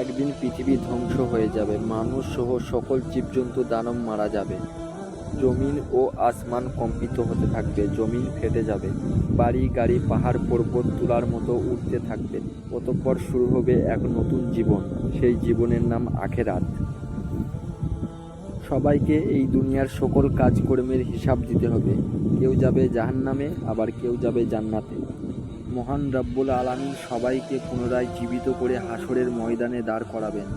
একদিন পৃথিবী ধ্বংস হয়ে যাবে, মানুষ সহ সকল জীবজন্তু দানব মারা যাবে। জমিন ও আসমান কম্পিত হতে থাকবে, জমিন ফেটে যাবে, বাড়ি, গাড়ি, পাহাড়, পর্বত তুলার মতো উঠতে থাকবে। অতঃপর শুরু হবে এক নতুন জীবন, সেই জীবনের নাম আখেরাত। সবাইকে এই দুনিয়ার সকল কাজকর্মের হিসাব দিতে হবে। কেউ যাবে জাহান্নামে, আবার কেউ যাবে জান্নাতে। মহান রব্বুল আলামিন সবাইকে পুনরায় জীবিত করে হাসরের ময়দানে দাঁড় করাবেন।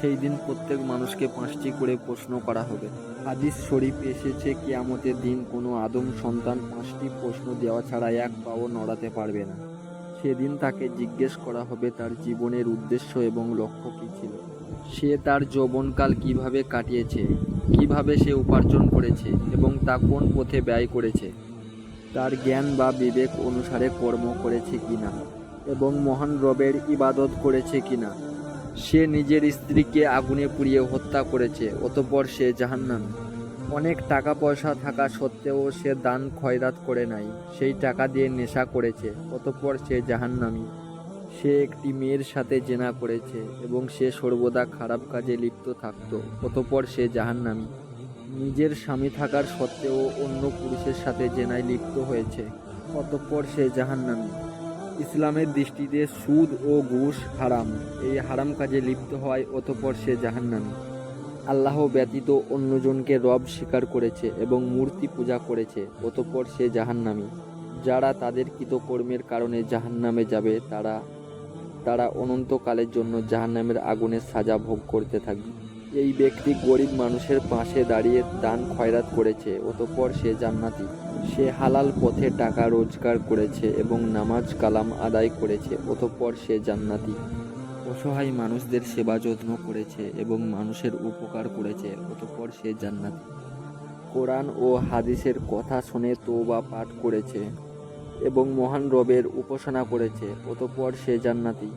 সেই দিন প্রত্যেক মানুষকে পাঁচটি করে প্রশ্ন করা হবে। হাদিস শরীফ এসেছে, কিয়ামতের দিন কোনো আদম সন্তান পাঁচটি প্রশ্ন দেওয়া ছাড়া এক পাও নড়াতে পারবে না। সেদিন তাকে জিজ্ঞেস করা হবে তার জীবনের উদ্দেশ্য এবং লক্ষ্য কী ছিল। সে তার যৌবনকাল কীভাবে কাটিয়েছে, কীভাবে সে উপার্জন করেছে এবং তা কোন পথে ব্যয় করেছে। তার জ্ঞান বা বিবেক অনুসারে কর্ম করেছে কিনা এবং মহান রবের ইবাদত করেছে কিনা। সে নিজের স্ত্রীকে আগুনে পুড়িয়ে হত্যা করেছে, অতপর সে জাহান্নামী। অনেক টাকা পয়সা থাকা সত্ত্বেও সে দান খয়রাত করে নাই, সেই টাকা দিয়ে নেশা করেছে, অতপর সে জাহান্নামী। সে একটি মেয়ের সাথে জেনা করেছে এবং সে সর্বদা খারাপ কাজে লিপ্ত থাকত, অতপর সে জাহান্নামী। নিজের স্বামী থাকার সত্ত্বেও অন্য পুরুষের সাথে জেনায় লিপ্ত হয়েছে। অতঃপর সে জাহান্নামী। ইসলামের দৃষ্টিতে সুদ ও ঘুষ হারাম। এই হারাম কাজে লিপ্ত হয় অতঃপর সে জাহান্নামী। আল্লাহ ব্যতীত অন্যজনকে রব স্বীকার করেছে এবং মূর্তি পূজা করেছে। অতঃপর সে জাহান্নামী। যারা তাদের কৃতকর্মের কারণে জাহান্নামে যাবে, তারা তারা অনন্তকালের জন্য জাহান্নামের আগুনের সাজা ভোগ করতে থাকবে। এই ব্যক্তি গরিব মানুষের পাশে দাঁড়িয়ে দান খয়রাত করেছে, অতঃপর সে জান্নাতি। সে হালাল পথে টাকা রোজগার করেছে এবং নামাজ কালাম আদায় করেছে, অতঃপর সে জান্নাতি। অসহায় মানুষদের সেবা যত্ন করেছে এবং মানুষের উপকার করেছে, অতঃপর সে জান্নাতি। কোরআন ও হাদিসের কথা শুনে তোবা পাঠ করেছে এবং মহান রবের উপাসনা করেছে, অতঃপর সে জান্নাতি।